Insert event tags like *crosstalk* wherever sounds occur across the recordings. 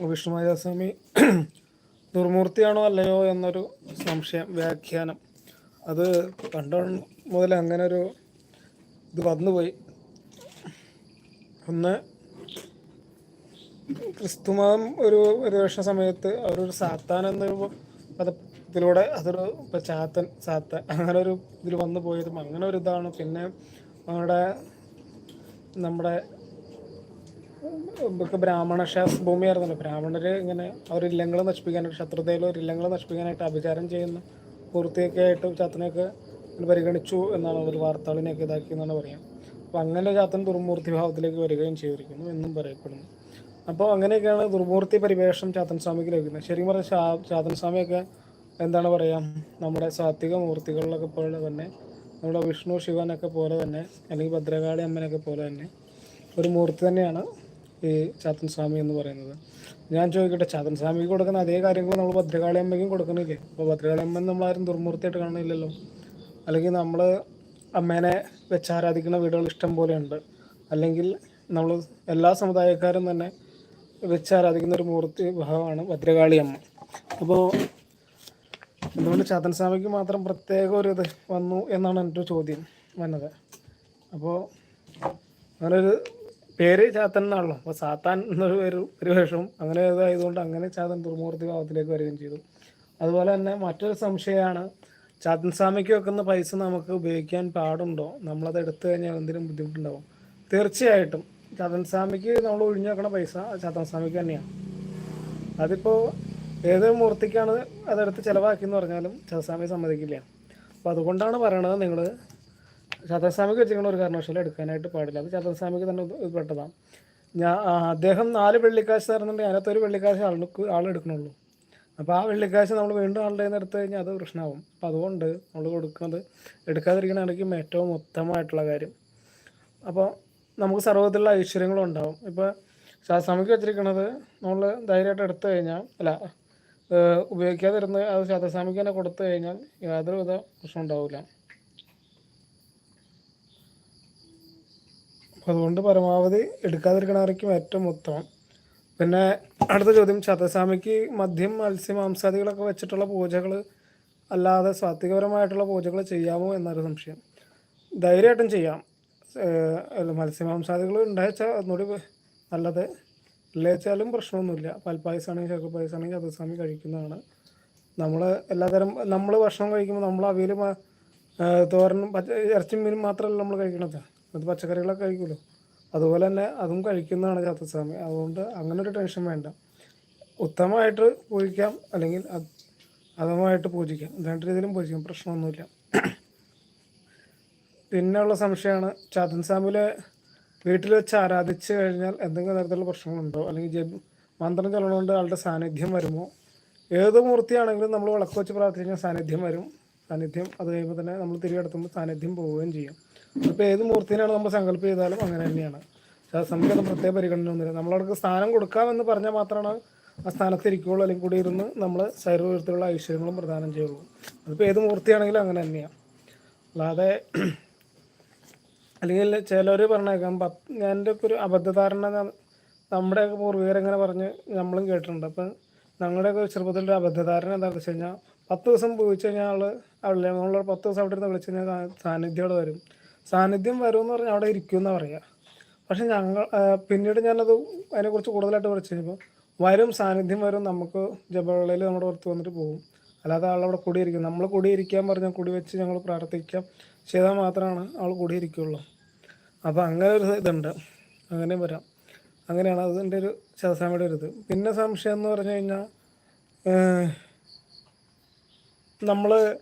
വിഷ്ണുമായ *clears throat* ദുർമൂർത്തിയാണോ അല്ലയോ എന്നൊരു സംശയം വ്യാഖ്യാനം. അത് പണ്ട് മുതൽ അങ്ങനെ ഒരു ഇത് വന്നുപോയി. ഒന്ന് ക്രിസ്തുമതം ഒരു വർഷ സമയത്ത് അവരൊരു സാത്താൻ എന്നൊരു പദത്തിലൂടെ അതൊരു ഇപ്പം ചാത്തൻ സാത്താൻ അങ്ങനെ ഒരു ഇതിൽ വന്നു പോയതും അങ്ങനെ ഒരു ഇതാണ് പിന്നെ നമ്മുടെ നമ്മുടെ ഇതൊക്കെ ബ്രാഹ്മണ ശാസ് ഭൂമിയായിരുന്നല്ലോ. ബ്രാഹ്മണര് ഇങ്ങനെ അവർ ഇല്ലങ്ങൾ നശിപ്പിക്കാനായിട്ട് ശത്രുതയിലോ ഇല്ലങ്ങൾ നശിപ്പിക്കാനായിട്ട് അഭിചാരം ചെയ്യുന്ന പൂർത്തിയൊക്കെ ആയിട്ട് ചാത്തനെയൊക്കെ പരിഗണിച്ചു എന്നാണ് അവർ വാർത്തകളിനെയൊക്കെ ഇതാക്കി എന്നാണ് പറയാം അപ്പോൾ അങ്ങനെ ചാത്തൻ ദുർമൂർത്തി ഭാവത്തിലേക്ക് വരികയും ചെയ്തിരിക്കുന്നു എന്നും പറയപ്പെടുന്നു. അപ്പോൾ അങ്ങനെയൊക്കെയാണ് ദുർമൂർത്തി പരിവേഷം ചാത്തൻ സ്വാമിക്ക് ലഭിക്കുന്നത്. ശരിക്കും പറഞ്ഞാൽ ചാത്തൻ സ്വാമിയൊക്കെ എന്താണ് പറയുക നമ്മുടെ സാത്വിക മൂർത്തികളിലൊക്കെ പോലെ തന്നെ നമ്മുടെ വിഷ്ണു ശിവനൊക്കെ പോലെ തന്നെ അല്ലെങ്കിൽ ഭദ്രകാളി അമ്മനൊക്കെ പോലെ തന്നെ ഒരു മൂർത്തി തന്നെയാണ് ഈ ചാത്തൻ സ്വാമി എന്ന് പറയുന്നത്. ഞാൻ ചോദിക്കട്ടെ ചാത്തൻ സ്വാമിക്ക് കൊടുക്കുന്ന അതേ കാര്യങ്ങൾ നമ്മൾ ഭദ്രകാളി അമ്മയ്ക്കും കൊടുക്കണില്ലേ? അപ്പോൾ ഭദ്രകാളി അമ്മ നമ്മളാരും ദുർമൂർത്തിയായിട്ട് കാണുന്നില്ലല്ലോ. അല്ലെങ്കിൽ നമ്മൾ അമ്മേനെ വെച്ച് ആരാധിക്കുന്ന വീടുകൾ ഇഷ്ടം പോലെയുണ്ട്. അല്ലെങ്കിൽ നമ്മൾ എല്ലാ സമുദായക്കാരും തന്നെ വെച്ച് ആരാധിക്കുന്ന ഒരു മൂർത്തി ഭാവമാണ് ഭദ്രകാളി അമ്മ അപ്പോൾ എന്തുകൊണ്ട് ചാത്തൻ സ്വാമിക്ക് മാത്രം പ്രത്യേക ഒരു ഇത് വന്നു എന്നാണ് എന്റെ ചോദ്യം വന്നത്. അപ്പോൾ അങ്ങനെ ഒരു പേര് ചാത്തൻ എന്നാണല്ലോ. അപ്പോൾ സാത്താൻ എന്നൊരു പേര് ഒരു വേഷവും അങ്ങനെ ഇതായതുകൊണ്ട് അങ്ങനെ ചാത്തൻ ദുർമൂർത്തി ഭാവത്തിലേക്ക് വരികയും ചെയ്തു. അതുപോലെ തന്നെ മറ്റൊരു സംശയമാണ് ചാത്തൻ സ്വാമിക്ക് വെക്കുന്ന പൈസ നമുക്ക് ഉപയോഗിക്കാൻ പാടുണ്ടോ? നമ്മളത് എടുത്തു കഴിഞ്ഞാൽ എന്തെങ്കിലും ബുദ്ധിമുട്ടുണ്ടാവും. തീർച്ചയായിട്ടും. ചാത്തൻ സ്വാമിക്ക് നമ്മൾ ഒഴിഞ്ഞു വെക്കണ പൈസ ചാത്തൻ സ്വാമിക്ക് തന്നെയാണ്. അതിപ്പോൾ ഏത് മൂർത്തിക്കാണ് അതെടുത്ത് ചിലവാക്കി എന്ന് പറഞ്ഞാലും ചാത്തൻ സ്വാമി സമ്മതിക്കില്ല. അപ്പോൾ അതുകൊണ്ടാണ് പറയണത് നിങ്ങൾ ചാത്തസ്വാമിക്ക് വെച്ചിരിക്കുന്ന ഒരു കാരണവശാലും എടുക്കാനായിട്ട് പാടില്ല. അത് ചാത്തസ്വാമിക്ക് തന്നെ ഉൾപ്പെട്ടതാണ് പെട്ടതാണ് ഞാൻ അദ്ദേഹം നാല് വെള്ളിക്കാശ് തരുന്നുണ്ട് അതിനകത്ത് ഒരു വെള്ളിക്കാശ് ആൾക്ക് ആളെടുക്കണുള്ളൂ അപ്പോൾ ആ വെള്ളിക്കാശ് നമ്മൾ വീണ്ടും ആളുടെ നിന്ന് എടുത്തു കഴിഞ്ഞാൽ അത് പ്രശ്നമാവും അപ്പം അതുകൊണ്ട് നമ്മൾ കൊടുക്കുന്നത് എടുക്കാതിരിക്കണമെങ്കിൽ ഏറ്റവും ഉത്തമമായിട്ടുള്ള കാര്യം. അപ്പോൾ നമുക്ക് സർവത്തിലുള്ള ഐശ്വര്യങ്ങളും ഉണ്ടാവും. ഇപ്പോൾ ശാസ്ത്രമിക്ക് വെച്ചിരിക്കുന്നത് നമ്മൾ ധൈര്യമായിട്ട് എടുത്തു കഴിഞ്ഞാൽ അല്ല ഉപയോഗിക്കാതിരുന്ന് അത് ശാസ്ത്രസ്വാമിക്ക് തന്നെ കൊടുത്തു കഴിഞ്ഞാൽ യാതൊരുവിധ പ്രശ്നം ഉണ്ടാവില്ല അതുകൊണ്ട് പരമാവധി എടുക്കാതിരിക്കണമായിരിക്കും ഏറ്റവും ഉത്തമം. പിന്നെ അടുത്ത ചോദ്യം ശതസാമിക്ക് മദ്യം മത്സ്യ മാംസാദികളൊക്കെ വെച്ചിട്ടുള്ള പൂജകൾ അല്ലാതെ സാത്വികപരമായിട്ടുള്ള പൂജകൾ ചെയ്യാമോ എന്നൊരു സംശയം. ധൈര്യമായിട്ടും ചെയ്യാം. അല്ല മത്സ്യമാംസാദികൾ ഉണ്ടാച്ചാൽ ഒന്നുകൂടി നല്ലത്. ഇല്ലച്ചാലും പ്രശ്നമൊന്നുമില്ല. പൽപ്പായസാണെങ്കിൽ ചക്ക പായസാണെങ്കിൽ ചതസ്വാമി കഴിക്കുന്നതാണ്. നമ്മൾ എല്ലാതരം നമ്മൾ ഭക്ഷണം കഴിക്കുമ്പോൾ നമ്മൾ അവയിൽ തോരനും പച്ച ഇറച്ചിയും മീനും മാത്രമല്ല നമ്മൾ കഴിക്കണത്. അത് പച്ചക്കറികളൊക്കെ കഴിക്കുമല്ലോ. അതുപോലെ തന്നെ അതും കഴിക്കുന്നതാണ് ചാത്തസ്വാമി അതുകൊണ്ട് അങ്ങനെ ഒരു ടെൻഷൻ വേണ്ട. ഉത്തമമായിട്ട് പൂജിക്കാം അല്ലെങ്കിൽ അതുമായിട്ട് പൂജിക്കാം. രണ്ട് രീതിയിലും പൂജിക്കാം പ്രശ്നമൊന്നുമില്ല. പിന്നെയുള്ള സംശയമാണ് ചാത്തൻ സ്വാമിയിലെ വീട്ടിൽ വെച്ച് ആരാധിച്ച് കഴിഞ്ഞാൽ എന്തെങ്കിലും തരത്തിലുള്ള പ്രശ്നങ്ങളുണ്ടോ? അല്ലെങ്കിൽ ജപ് മന്ത്രം ചൊല്ലണോണ്ട് ആളുടെ സാന്നിധ്യം വരുമോ? ഏത് മൂർത്തിയാണെങ്കിലും നമ്മൾ വിളക്ക് വെച്ച് പ്രാർത്ഥിക്കുന്ന സാന്നിധ്യം വരും. സാന്നിധ്യം അത് കഴിയുമ്പോൾ തന്നെ നമ്മൾ തിരികെ സാന്നിധ്യം പോവുകയും ചെയ്യും. അപ്പോൾ ഏത് മൂർത്തിനാണ് നമ്മൾ സങ്കല്പം ചെയ്താലും അങ്ങനെ തന്നെയാണ്. നമുക്കൊന്നും പ്രത്യേക പരിഗണന ഒന്നുമില്ല നമ്മളവർക്ക് സ്ഥാനം കൊടുക്കാമെന്ന് പറഞ്ഞാൽ മാത്രമാണ് ആ സ്ഥാനത്ത് ഇരിക്കുകയുള്ളൂ. അല്ലെങ്കിൽ കൂടി ഇരുന്ന് നമ്മൾ ശരീരത്തിലുള്ള ഐശ്വര്യങ്ങളും പ്രദാനം ചെയ്യുള്ളൂ. അതിപ്പോൾ ഏത് മൂർത്തിയാണെങ്കിലും അങ്ങനെ തന്നെയാണ്. അല്ലാതെ അല്ലെങ്കിൽ ചിലർ പറഞ്ഞേക്കാം പത്ത് എന്റെ ഒരു അബദ്ധധാരണ നമ്മുടെ പൂർവികരങ്ങനെ പറഞ്ഞ് നമ്മളും കേട്ടിട്ടുണ്ട്. അപ്പം ഞങ്ങളുടെയൊക്കെ ചെറുപ്പത്തിൽ ഒരു അബദ്ധധാരണ എന്താണെന്ന് വെച്ച് കഴിഞ്ഞാൽ പത്ത് ദിവസം പോയി കഴിഞ്ഞാൽ ആൾ അവിടെ നമ്മൾ പത്ത് ദിവസം അവിടെ ഇരുന്ന് വിളിച്ച് കഴിഞ്ഞാൽ സാ- സാന്നിധ്യം അവിടെ വരും. സാന്നിധ്യം വരും എന്ന് പറഞ്ഞാൽ അവിടെ ഇരിക്കും എന്നാ പറയുക പക്ഷെ ഞങ്ങൾ പിന്നീട് ഞാനത് അതിനെക്കുറിച്ച് കൂടുതലായിട്ട് പഠിച്ചു കഴിഞ്ഞപ്പോൾ വരും സാന്നിധ്യം വരും നമുക്ക് ജപവേളയിൽ നമ്മുടെ പുറത്ത് വന്നിട്ട് പോകും. അല്ലാതെ ആളവിടെ കൂടിയിരിക്കും. നമ്മൾ കൂടിയിരിക്കാൻ പറഞ്ഞാൽ കൂടി വെച്ച് ഞങ്ങൾ പ്രാർത്ഥിക്കാം. ചെയ്താൽ മാത്രമാണ് ആൾ കൂടിയിരിക്കുള്ളൂ. അപ്പോൾ അങ്ങനെ ഒരു ഇതുണ്ട്. അങ്ങനെ വരാം. അങ്ങനെയാണ് അതിന്റെ ഒരു ശതസ്വാമിയുടെ ഒരു ഇത്. പിന്നെ സംശയം എന്ന് പറഞ്ഞു കഴിഞ്ഞാൽ നമ്മൾ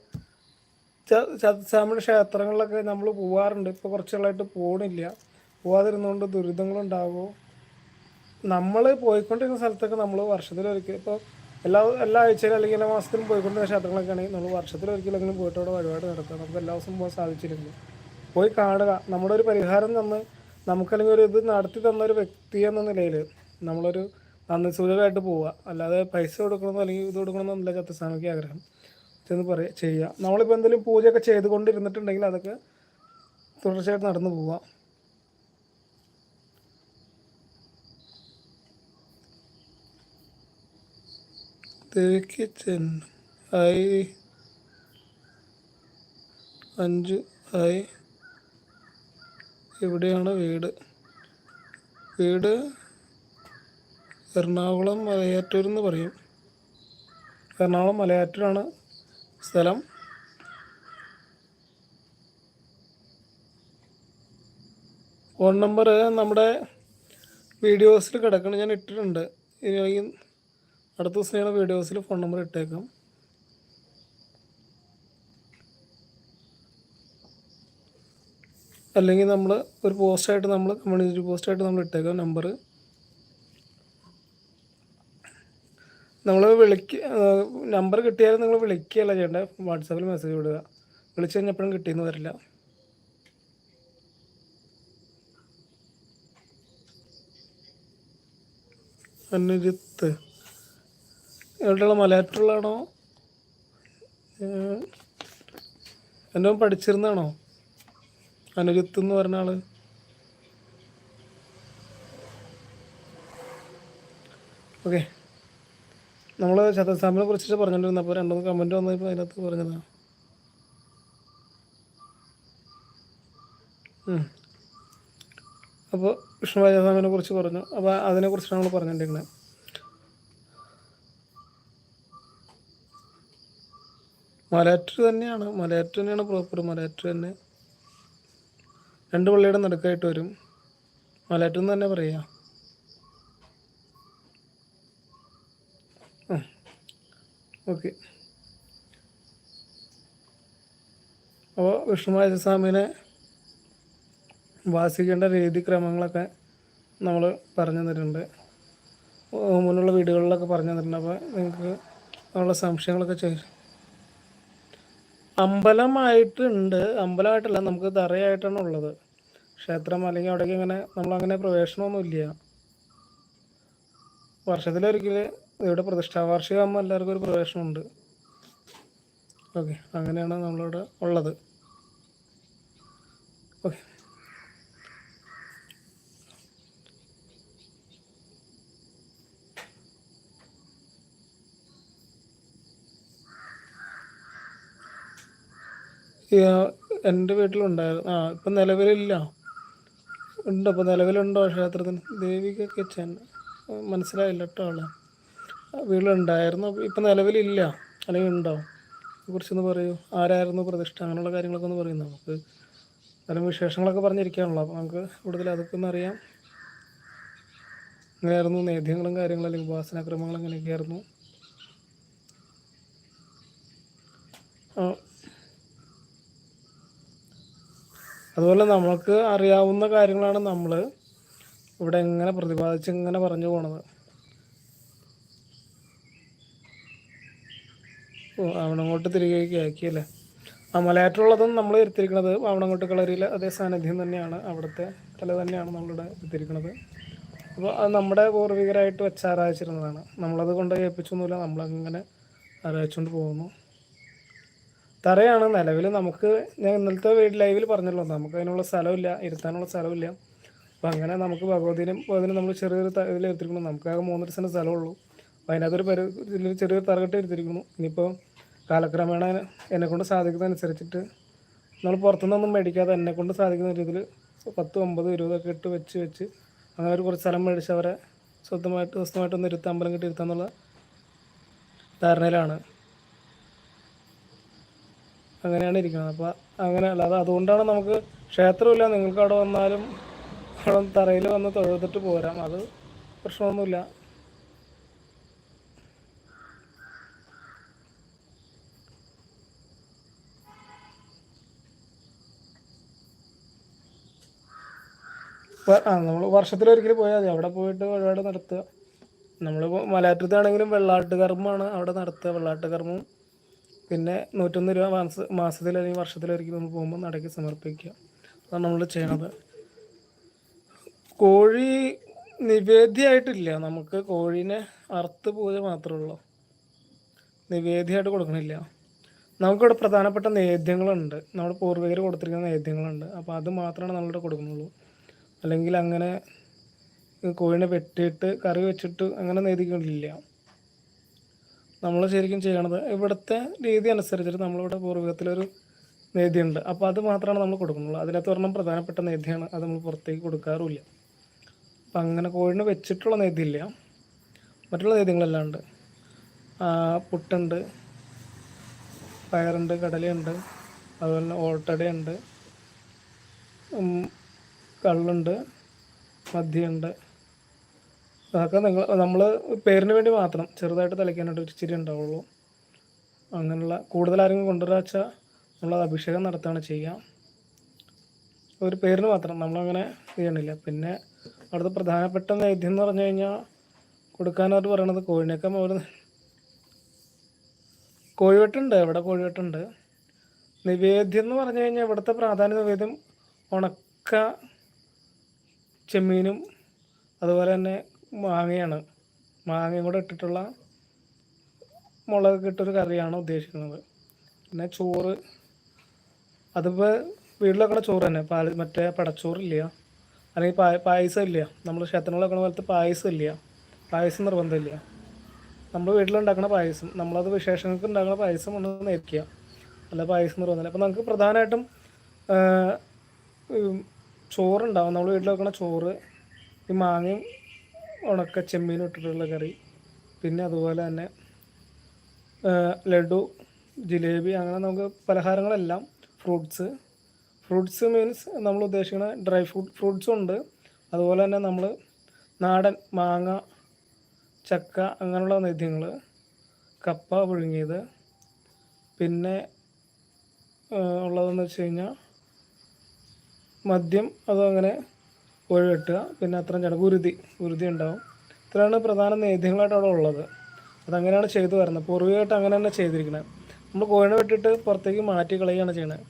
ശതസ്വാമിയുടെ ക്ഷേത്രങ്ങളിലൊക്കെ നമ്മൾ പോവാറുണ്ട്. ഇപ്പോൾ കുറച്ചുകളായിട്ട് പോകണില്ല പോവാതിരുന്നുകൊണ്ട് ദുരിതങ്ങളുണ്ടാകുമോ നമ്മൾ പോയിക്കൊണ്ടിരുന്ന സ്ഥലത്തൊക്കെ നമ്മൾ വർഷത്തിലൊരിക്കൽ ഇപ്പോൾ എല്ലാ എല്ലാ ആഴ്ചയിലും അല്ലെങ്കിൽ എല്ലാ മാസത്തിലും പോയിക്കൊണ്ടിരുന്ന ക്ഷേത്രങ്ങളൊക്കെ ആണെങ്കിൽ നമ്മൾ വർഷത്തിലൊരിക്കലെങ്കിലും പോയിട്ട് അവിടെ വഴിപാട് നടത്തുക നമുക്ക് എല്ലാ ദിവസവും പോകാൻ സാധിച്ചിരുന്നു പോയി കാണുക. നമ്മുടെ ഒരു പരിഹാരം തന്ന് നമുക്കല്ലെങ്കിൽ ഒരു ഇത് നടത്തി തന്ന ഒരു വ്യക്തി എന്ന നിലയിൽ നമ്മളൊരു നന്ദി സൂചകമായിട്ട് പോവുക അല്ലാതെ പൈസ കൊടുക്കണമെന്നോ അല്ലെങ്കിൽ ഇത് കൊടുക്കണമെന്നോ കൊടുക്കണമെന്നല്ല ചത്തസ്വാമിക്ക് ആഗ്രഹം. ചെന്ന് പറയുക ചെയ്യുക നമ്മളിപ്പോൾ എന്തെങ്കിലും പൂജയൊക്കെ ചെയ്തുകൊണ്ടിരുന്നിട്ടുണ്ടെങ്കിൽ അതൊക്കെ തുടർച്ചയായിട്ട് നടന്നു പോവാം. ദേവി കിച്ചൻ ഐ അഞ്ച് ഹായ് എവിടെയാണ് വീട്. വീട് എറണാകുളം മലയാറ്റൂർ എന്ന് പറയും. എറണാകുളം മലയാറ്റൂരാണ് സ്ഥലം? ഫോൺ നമ്പർ നമ്മുടെ വീഡിയോസിൽ കിടക്കണം. ഞാൻ ഇട്ടിട്ടുണ്ട്. ഇനി അടുത്ത ദിവസം ഞാൻ വീഡിയോസിൽ ഫോൺ നമ്പർ ഇട്ടേക്കാം. അല്ലെങ്കിൽ നമ്മൾ ഒരു പോസ്റ്റായിട്ട് നമ്മൾ കമ്മ്യൂണിറ്റി പോസ്റ്റായിട്ട് നമ്മൾ ഇട്ടേക്കാം നമ്പർ നമ്മൾ വിളിക്ക് നമ്പർ കിട്ടിയാലും നിങ്ങൾ വിളിക്കുകയല്ല ചെയ്യേണ്ടത് വാട്സാപ്പിൽ മെസ്സേജ് വിടുക. വിളിച്ചു കഴിഞ്ഞപ്പോഴും കിട്ടിയെന്ന് വരില്ല. അനുജിത്ത് എവിടെയുള്ള? മലയാറ്റൂരിലാണോ? എന്റെ പഠിച്ചിരുന്നാണോ? അനുജിത്ത് എന്ന് പറഞ്ഞ ആൾ. ഓക്കെ. നമ്മൾ ശതസാമിനെ കുറിച്ചിട്ട് പറഞ്ഞുകൊണ്ടിരുന്ന അപ്പോൾ രണ്ടു മൂന്ന് കമന്റ് വന്നപ്പോൾ അതിനകത്ത് പറഞ്ഞതാണ് അപ്പോൾ വിഷ്ണു രാജസ്വാമിനെ കുറിച്ച് പറഞ്ഞു. അപ്പോൾ അതിനെക്കുറിച്ചാണ് നമ്മൾ പറഞ്ഞുകൊണ്ടിരിക്കുന്നത് മലയാറ്റൂർ തന്നെയാണ്. മലയാറ്റൂർ തന്നെയാണ് പ്രോപ്പർ മലയാറ്റൂർ തന്നെ. രണ്ട് പള്ളിയുടെ നടുക്കായിട്ട് വരും. മലയാറ്റൂർ തന്നെ പറയാം. ഓക്കെ. അപ്പോൾ വിഷ്ണുമായ സ്വാമിനെ വാസിക്കേണ്ട രീതിക്രമങ്ങളൊക്കെ നമ്മൾ പറഞ്ഞു തന്നിട്ടുണ്ട്. മുന്നുള്ള വീടുകളിലൊക്കെ പറഞ്ഞു തന്നിട്ടുണ്ട്. അപ്പോൾ നിങ്ങൾക്ക് ഉള്ള സംശയങ്ങളൊക്കെ ചോദിച്ചു അമ്പലമായിട്ടുണ്ട്. അമ്പലമായിട്ടല്ല നമുക്ക് തറയായിട്ടാണ് ഉള്ളത്. ക്ഷേത്രം അല്ലെങ്കിൽ അവിടേക്ക് ഇങ്ങനെ നമ്മളങ്ങനെ പ്രവേശനമൊന്നുമില്ല. വർഷത്തിലൊരിക്കൽ ഇവിടെ പ്രതിഷ്ഠാ വാർഷികമാകുമ്പോൾ എല്ലാവർക്കും ഒരു പ്രവേശനമുണ്ട്. ഓക്കെ അങ്ങനെയാണ് നമ്മളിവിടെ ഉള്ളത്. ഓക്കെ. എന്റെ വീട്ടിലുണ്ടായിരുന്നു ആ ഇപ്പം നിലവിലില്ല. ഉണ്ട്? അപ്പോൾ നിലവിലുണ്ടോ ക്ഷേത്രത്തിന്? ദേവിക കിച്ചൻ മനസ്സിലായില്ല കേട്ടോ ആളെ. വീട്ടിലുണ്ടായിരുന്നു. ഇപ്പം നിലവിലില്ല. അല്ലെങ്കിൽ ഉണ്ടോ? കുറിച്ചൊന്ന് പറയൂ. ആരായിരുന്നു പ്രതിഷ്ഠ? അങ്ങനെയുള്ള കാര്യങ്ങളൊക്കെ ഒന്ന് പറയുന്നത് നമുക്ക് അത്തരം വിശേഷങ്ങളൊക്കെ പറഞ്ഞിരിക്കാണല്ലോ അപ്പോൾ നമുക്ക് കൂടുതൽ അതൊക്കെ ഒന്ന് അറിയാം. എങ്ങനെയായിരുന്നു നേദ്യങ്ങളും കാര്യങ്ങളും അല്ലെങ്കിൽ ഉപാസനാക്രമങ്ങളും എങ്ങനെയൊക്കെയായിരുന്നു അതുപോലെ നമുക്ക് അറിയാവുന്ന കാര്യങ്ങളാണ് നമ്മൾ ഇവിടെ എങ്ങനെ പ്രതിപാദിച്ച് ഇങ്ങനെ പറഞ്ഞു പോണത്. ആക്കി ആക്കിയല്ലേ? ആ മലയാറ്റുള്ളതും നമ്മൾ എടുത്തിരിക്കുന്നത് വാവണങ്ങോട്ട് കളരിയിൽ അതേ സാന്നിധ്യം തന്നെയാണ്. അവിടുത്തെ തല തന്നെയാണ് നമ്മളിവിടെ എടുത്തിരിക്കുന്നത്. അപ്പോൾ അത് നമ്മുടെ പൂർവികരായിട്ട് വെച്ച് ആരാധിച്ചിരുന്നതാണ്. നമ്മളത് കൊണ്ട് ഏൽപ്പിച്ചൊന്നുമില്ല. നമ്മളങ്ങനെ ആരാധിച്ചുകൊണ്ട് പോകുന്നു. തറയാണ്. നിലവിൽ നമുക്ക് ഞാൻ ഇന്നലത്തെ ലൈവിൽ പറഞ്ഞല്ലോ നമുക്ക് അതിനുള്ള സ്ഥലമില്ല ഇരുത്താനുള്ള സ്ഥലമില്ല. അപ്പോൾ അങ്ങനെ നമുക്ക് ഭഗവതിനും അതിന് നമ്മൾ ചെറിയൊരു ഇതിൽ എടുത്തിരിക്കുന്നു. നമുക്കാകെ മൂന്നര സെന്റ് സ്ഥലമുള്ളൂ. അപ്പോൾ അതിനകത്തൊരു പരി ചെറിയൊരു തറകെട്ട് എടുത്തിരിക്കുന്നു. ഇനിയിപ്പോൾ കാലക്രമേണ എന്നെക്കൊണ്ട് സാധിക്കുന്നതനുസരിച്ചിട്ട് നമ്മൾ പുറത്തുനിന്നൊന്നും മേടിക്കാതെ എന്നെക്കൊണ്ട് സാധിക്കുന്ന രീതിയിൽ പത്ത് ഒമ്പത് ഇരുപതൊക്കെ ഇട്ട് വെച്ച് വെച്ച് അങ്ങനെ ഒരു കുറച്ച് സ്ഥലം മേടിച്ച് അവരെ സ്വന്തമായിട്ട് സ്വസ്ഥമായിട്ടൊന്ന് ഇരുത്താൻ അമ്പലം കിട്ടി ഇരുത്താന്നുള്ള ധാരണയിലാണ്. അങ്ങനെയാണ് ഇരിക്കുന്നത്. അപ്പോൾ അങ്ങനെ അല്ലാതെ അതുകൊണ്ടാണ് നമുക്ക് ക്ഷേത്രമില്ല. നിങ്ങൾക്ക് അവിടെ വന്നാലും അവിടെ തറയിൽ വന്ന് തൊഴുതിട്ട് പോരാം. അത് പ്രശ്നമൊന്നുമില്ല. നമ്മൾ വർഷത്തിലൊരിക്കൽ പോയാൽ മതി. അവിടെ പോയിട്ട് വഴിപാട് നടത്തുക. നമ്മൾ മലയാറ്റത്താണെങ്കിലും വെള്ളാട്ട് കർമ്മമാണ് അവിടെ നടത്തുക. വെള്ളാട്ട് കർമ്മവും പിന്നെ നൂറ്റൊന്ന് രൂപ മാസ മാസത്തിൽ അല്ലെങ്കിൽ വർഷത്തിലൊരിക്കൽ നമ്മൾ പോകുമ്പോൾ നടക്കി സമർപ്പിക്കുക. അതാണ് നമ്മൾ ചെയ്യണത്. കോഴി നിവേദ്യമായിട്ടില്ല നമുക്ക് കോഴീനെ അറുത്ത് പൂജ മാത്രമേ ഉള്ളൂ. നിവേദ്യമായിട്ട് കൊടുക്കണില്ല. നമുക്കിവിടെ പ്രധാനപ്പെട്ട നേദ്യങ്ങളുണ്ട്. നമ്മുടെ പൂർവികർ കൊടുത്തിരിക്കുന്ന നേദ്യങ്ങളുണ്ട്. അപ്പോൾ അത് മാത്രമാണ് നമ്മളിവിടെ കൊടുക്കുന്നുള്ളൂ. അല്ലെങ്കിൽ അങ്ങനെ കോഴിനെ വെട്ടിയിട്ട് കറി വെച്ചിട്ട് അങ്ങനെ നേദിക്കണില്ല നമ്മൾ ശരിക്കും ചെയ്യണത് ഇവിടുത്തെ രീതി അനുസരിച്ചിട്ട് നമ്മളിവിടെ പൂർവികത്തിലൊരു നേദ്യമുണ്ട് അപ്പോൾ അത് മാത്രമാണ് നമ്മൾ കൊടുക്കുന്നുള്ളൂ. അതിനകത്ത് ഒരെണ്ണം പ്രധാനപ്പെട്ട നേദ്യമാണ് അത് നമ്മൾ പുറത്തേക്ക് കൊടുക്കാറുമില്ല. അപ്പം അങ്ങനെ കോഴിനെ വെച്ചിട്ടുള്ള നേദ്യമില്ല മറ്റുള്ള നേദ്യങ്ങളെല്ലാം ഉണ്ട്. പുട്ടുണ്ട് പയറുണ്ട് കടലയുണ്ട് അതുപോലെ തന്നെ ഓട്ടടയുണ്ട്. കള്ളുണ്ട് മദ്യമുണ്ട്. അതൊക്കെ നിങ്ങൾ നമ്മൾ പേരിന് വേണ്ടി മാത്രം ചെറുതായിട്ട് തളിക്കാനായിട്ട് ഒരു ഇച്ചിരി ഉണ്ടാവുള്ളൂ. അങ്ങനെയുള്ള കൂടുതൽ ആരെങ്കിലും കൊണ്ടുവരാ വെച്ചാൽ നമ്മളത് അഭിഷേകം നടത്തുകയാണ് ചെയ്യുക. ഒരു പേരിന് മാത്രം നമ്മളങ്ങനെ ചെയ്യണില്ല. പിന്നെ അവിടുത്തെ പ്രധാനപ്പെട്ട നൈദ്യം എന്ന് പറഞ്ഞു കഴിഞ്ഞാൽ കൊടുക്കാനായിട്ട് പറയണത് കോഴിനൊക്കെ അവർ കോഴിവെട്ടുണ്ട് ഇവിടെ കോഴിവെട്ടുണ്ട്. നിവേദ്യം എന്ന് പറഞ്ഞു കഴിഞ്ഞാൽ ഇവിടുത്തെ പ്രാധാന്യ നിവേദ്യം ഉണക്ക ചെമ്മീനും അതുപോലെ തന്നെ മാങ്ങയാണ്. മാങ്ങയും കൂടെ ഇട്ടിട്ടുള്ള മുളക് ഇട്ടൊരു കറിയാണ് ഉദ്ദേശിക്കുന്നത്. പിന്നെ ചോറ്. അതിപ്പോൾ വീട്ടിലൊക്കെ ചോറ് തന്നെ. പാൽ മറ്റേ പടച്ചോറില്ല അല്ലെങ്കിൽ പായ പായസം ഇല്ല. നമ്മൾ ക്ഷേത്രങ്ങളിൽ വെക്കണ പോലത്തെ പായസം ഇല്ല. പായസം നിർബന്ധമില്ല നമ്മൾ വീട്ടിലുണ്ടാക്കുന്ന പായസം നമ്മളത് വിശേഷങ്ങൾക്ക് ഉണ്ടാക്കുന്ന പായസം ഒന്ന് നേരിക്കുക അല്ല പായസം നിർബന്ധമില്ല അപ്പോൾ നമുക്ക് പ്രധാനമായിട്ടും ചോറുണ്ടാവും. നമ്മൾ വീട്ടിൽ വെക്കണ ചോറ് ഈ മാങ്ങയും ഉണക്ക ചെമ്മീനും ഇട്ടിട്ടുള്ള കറി. പിന്നെ അതുപോലെ തന്നെ ലഡു ജിലേബി അങ്ങനെ നമുക്ക് പലഹാരങ്ങളെല്ലാം ഫ്രൂട്ട്സ്. ഫ്രൂട്ട്സ് മീൻസ് നമ്മൾ ഉദ്ദേശിക്കുന്ന ഡ്രൈ ഫ്രൂട്ട് ഫ്രൂട്ട്സും ഉണ്ട്. അതുപോലെ തന്നെ നമ്മൾ നാടൻ മാങ്ങ ചക്ക അങ്ങനെയുള്ള നൈദ്യങ്ങൾ കപ്പ പുഴുങ്ങിയത്. പിന്നെ ഉള്ളതെന്ന് വെച്ച് കഴിഞ്ഞാൽ മദ്യം അതും അങ്ങനെ ഒഴിവെട്ടുക പിന്നെ അത്രയും ചടങ്ങ് ഉരുതി ഉരുതി ഉണ്ടാവും. ഇത്രയാണ് പ്രധാന നേദ്യങ്ങളായിട്ട് അവിടെ ഉള്ളത്. അതങ്ങനെയാണ് ചെയ്തു വരുന്നത്. പൂർവികമായിട്ട് അങ്ങനെ തന്നെ ചെയ്തിരിക്കുന്നത്. നമ്മൾ കോഴിനെ വിട്ടിട്ട് പുറത്തേക്ക് മാറ്റി കളയുകയാണ് ചെയ്യണത്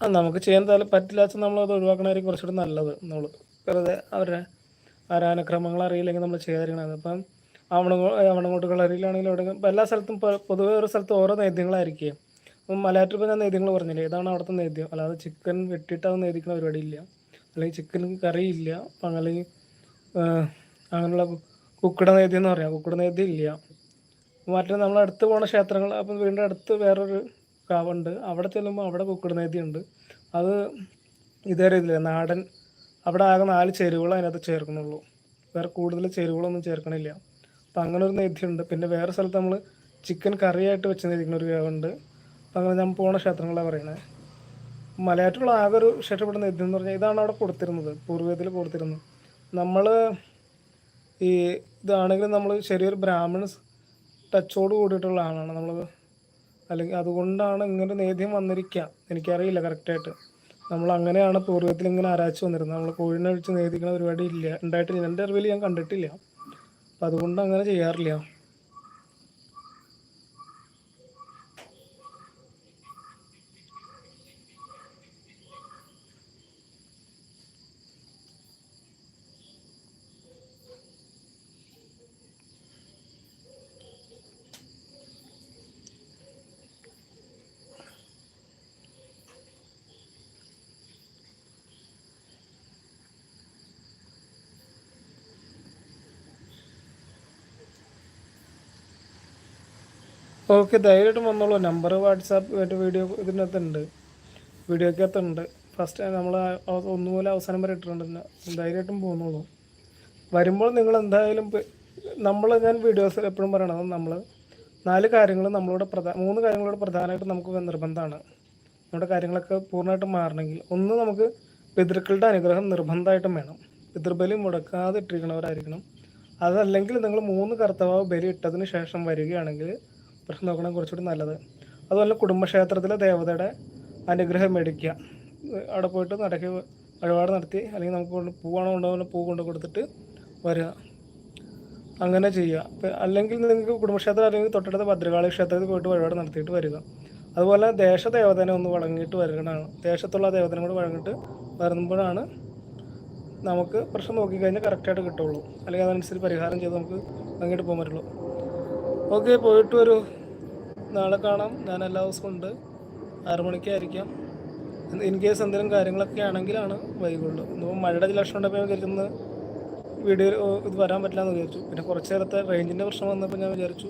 ആ നമുക്ക് ചെയ്യാൻ തല പറ്റില്ല വെച്ചാൽ നമ്മൾ അത് ഒഴിവാക്കണമായിരിക്കും കുറച്ചുകൂടി നല്ലത് നമ്മൾ വെറുതെ അവരുടെ ആരാനുക്രമങ്ങൾ അറിയില്ലെങ്കിൽ നമ്മൾ ചെയ്യാതിരിക്കണത്. അപ്പം ആവണങ്ങോ ആവണങ്ങോട്ടുകൾ അറിയില്ലാണെങ്കിൽ അവിടെ ഇപ്പം എല്ലാ സ്ഥലത്തും പൊതുവേ ഒരു സ്ഥലത്ത് ഓരോ നേദ്യങ്ങളായിരിക്കും അപ്പം മലയാറ്റൂർ ഞാൻ നേദ്യങ്ങൾ പറഞ്ഞില്ലേ? ഇതാണ് അവിടുത്തെ നേദ്യം അല്ലാതെ ചിക്കൻ വെട്ടിയിട്ട് അത് നേദിക്കുന്ന പരിപാടി ഇല്ല അല്ലെങ്കിൽ ചിക്കൻ കറി ഇല്ല. അല്ലെങ്കിൽ അങ്ങനെയുള്ള കുക്കിട നേദ്യം എന്ന് പറയാം. കുക്കിട നേദ്യം ഇല്ല. മറ്റേ നമ്മൾ അടുത്ത് പോണ ക്ഷേത്രങ്ങൾ അപ്പം വീടിന്റെ അടുത്ത് വേറൊരു കാവുണ്ട്. അവിടെ ചെല്ലുമ്പോൾ അവിടെ കുക്കിട നേദ്യം ഉണ്ട്. അത് ഇതേ രീതിയില്ല നാടൻ അവിടെ ആകെ നാല് ചേരുവകൾ അതിനകത്ത് ചേർക്കുന്നുള്ളൂ. വേറെ കൂടുതൽ ചേരുവകളൊന്നും ചേർക്കണില്ല. അപ്പം അങ്ങനെ ഒരു നേദ്യമുണ്ട് പിന്നെ വേറെ സ്ഥലത്ത് നമ്മൾ ചിക്കൻ കറിയായിട്ട് വെച്ച് നേദിക്കുന്ന ഒരു കാവുണ്ട്. അപ്പം അങ്ങനെ ഞാൻ പോണ ക്ഷേത്രങ്ങളാണ് പറയുന്നത് മലയാറ്റുള്ള ആകെ ഒരു ക്ഷേത്രപ്പെടുന്ന ഇതെന്ന് പറഞ്ഞാൽ ഇതാണ് അവിടെ കൊടുത്തിരുന്നത് പൂർവത്തിൽ കൊടുത്തിരുന്നത്. നമ്മൾ ഈ ഇതാണെങ്കിലും നമ്മൾ ചെറിയൊരു ബ്രാഹ്മണ ടച്ചോട് കൂടിയിട്ടുള്ള ആളാണ് നമ്മൾ അല്ലെങ്കിൽ അതുകൊണ്ടാണ് ഇങ്ങനെ നേദ്യം വന്നിരിക്കുക എനിക്കറിയില്ല കറക്റ്റായിട്ട്. നമ്മൾ അങ്ങനെയാണ് പൂർവത്തിൽ ഇങ്ങനെ ആരാച്ചു വന്നിരുന്നത്. നമ്മൾ കോഴിനെ വെച്ച് നേദിക്കുന്ന പരിപാടി ഇല്ല ഉണ്ടായിട്ടില്ല. എന്റെ അറിവിൽ ഞാൻ കണ്ടിട്ടില്ല. അപ്പം അതുകൊണ്ട് അങ്ങനെ ചെയ്യാറില്ല. ഓക്കെ ധൈര്യമായിട്ടും വന്നോളൂ. നമ്പർ വാട്സാപ്പ് മറ്റേ വീഡിയോ ഇതിനകത്തുണ്ട്. വീഡിയോക്കകത്തുണ്ട്. ഫസ്റ്റ് നമ്മൾ ഒന്നുപോലെ അവസാനം വരെ ഇട്ടിട്ടുണ്ട് ധൈര്യമായിട്ടും പോകുന്നുള്ളൂ വരുമ്പോൾ നിങ്ങൾ എന്തായാലും നമ്മൾ ഞാൻ വീഡിയോസ് എപ്പോഴും പറയണത് നമ്മൾ നാല് കാര്യങ്ങൾ നമ്മളോട് പ്രധാന മൂന്ന് കാര്യങ്ങളോട് പ്രധാനമായിട്ട് നമുക്ക് നിർബന്ധമാണ്. നമ്മുടെ കാര്യങ്ങളൊക്കെ പൂർണമായിട്ടും മാറണമെങ്കിൽ ഒന്ന് നമുക്ക് പിതൃക്കളുടെ അനുഗ്രഹം നിർബന്ധമായിട്ടും വേണം. പിതൃബലി മുടക്കാതെ ഇട്ടിരിക്കണവരായിരിക്കണം അതല്ലെങ്കിൽ നിങ്ങൾ മൂന്ന് കർത്തവാവ് ബലി ഇട്ടതിന് ശേഷം വരികയാണെങ്കിൽ പ്രശ്നം നോക്കണം കുറച്ചുകൂടി നല്ലത്. അതുപോലെ കുടുംബക്ഷേത്രത്തിലെ ദേവതയുടെ അനുഗ്രഹം മേടിക്കുക. അവിടെ പോയിട്ട് നടക്കി വഴിപാട് നടത്തി അല്ലെങ്കിൽ നമുക്ക് കൊണ്ട് പൂവാണോ ഉണ്ടോ പൂ കൊണ്ട് കൊടുത്തിട്ട് വരിക. അങ്ങനെ ചെയ്യുക. അല്ലെങ്കിൽ നിങ്ങൾക്ക് കുടുംബക്ഷേത്രം അല്ലെങ്കിൽ തൊട്ടടുത്ത ഭദ്രകാളി ക്ഷേത്രത്തിൽ പോയിട്ട് വഴിപാട് നടത്തിയിട്ട് വരിക. അതുപോലെ ദേശദേവതനെ ഒന്ന് വഴങ്ങിയിട്ട് വരണമാണ് ദേശത്തുള്ള ദേവതനെ കൂടെ വഴങ്ങിയിട്ട് വരുമ്പോഴാണ് നമുക്ക് പ്രശ്നം നോക്കിക്കഴിഞ്ഞാൽ കറക്റ്റായിട്ട് കിട്ടുള്ളൂ അല്ലെങ്കിൽ അതനുസരിച്ച് പരിഹാരം ചെയ്ത് നമുക്ക് അങ്ങോട്ട് പോകാൻ പറ്റുള്ളൂ. ഓക്കെ പോയിട്ട് വരൂ. നാളെ കാണാം. ഞാൻ എല്ലാ ദിവസവും ഉണ്ട്. ആറു മണിക്കായിരിക്കാം. ഇൻ കേസ് എന്തെങ്കിലും കാര്യങ്ങളൊക്കെ ആണെങ്കിലാണ് വൈകുള്ളൂ. ഇന്നിപ്പോൾ മഴയുടെ ലക്ഷണം ഉണ്ടപ്പോൾ ഞാൻ വിചാരിക്കുന്നത് വീഡിയോ ഇത് വരാൻ പറ്റില്ല എന്ന് വിചാരിച്ചു. പിന്നെ കുറച്ച് നേരത്തെ റേഞ്ചിന്റെ പ്രശ്നം വന്നപ്പോൾ ഞാൻ വിചാരിച്ചു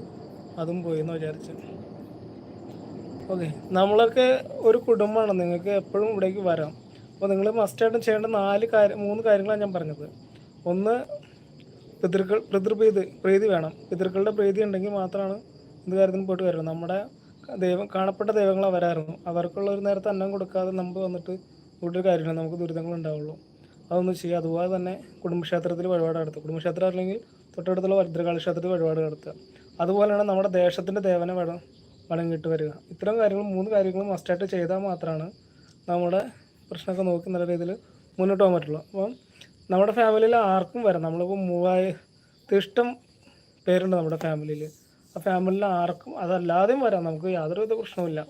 അതും പോയി എന്ന് വിചാരിച്ചു. ഓക്കെ നമ്മളൊക്കെ ഒരു കുടുംബമാണ്. നിങ്ങൾക്ക് എപ്പോഴും ഇവിടേക്ക് വരാം. അപ്പോൾ നിങ്ങൾ മസ്റ്റായിട്ടും ചെയ്യേണ്ട നാല് കാര്യം മൂന്ന് കാര്യങ്ങളാണ് ഞാൻ പറഞ്ഞത്. ഒന്ന് പിതൃക്കൾ പിതൃപ്രീതി പ്രീതി വേണം. പിതൃക്കളുടെ പ്രീതി ഉണ്ടെങ്കിൽ മാത്രമാണ് എന്ത് കാര്യത്തിനും പോയിട്ട് വരുന്നത് നമ്മുടെ ദൈവം കാണപ്പെട്ട ദൈവങ്ങളെ വരാറുണ്ട് അവർക്കുള്ള ഒരു നേരത്തെ അന്നം കൊടുക്കാതെ നമ്മൾ വന്നിട്ട് കൂടുതൽ കാര്യമില്ല. നമുക്ക് ദുരിതങ്ങൾ ഉണ്ടാവുള്ളൂ. അതൊന്നും ചെയ്യുക അതുപോലെ തന്നെ കുടുംബക്ഷേത്രത്തിൽ വഴിപാട് നടത്തുക. കുടുംബക്ഷേത്രം അല്ലെങ്കിൽ തൊട്ടടുത്തുള്ള ഭദ്രകാളി ക്ഷേത്രത്തിൽ വഴിപാട് നടത്തുക. അതുപോലെയാണ് നമ്മുടെ ദേശത്തിന്റെ ദേവനെ വട വണങ്ങിയിട്ട് വരിക. ഇത്തരം കാര്യങ്ങൾ മൂന്ന് കാര്യങ്ങളും മസ്റ്റായിട്ട് ചെയ്താൽ മാത്രമാണ് നമ്മുടെ പ്രശ്നമൊക്കെ നോക്കി നല്ല രീതിയിൽ മുന്നോട്ട് പോകാൻ പറ്റുള്ളൂ. അപ്പം നമ്മുടെ ഫാമിലിയിൽ ആർക്കും വരാം. നമ്മളിപ്പോൾ മൂവായിരത്തി ഇഷ്ടം പേരുണ്ട് നമ്മുടെ ഫാമിലിയിൽ ആ ഫാമിലിയിൽ ആർക്കും അതല്ലാതെയും വരാം. നമുക്ക് യാതൊരുവിധ പ്രശ്നവുമില്ല.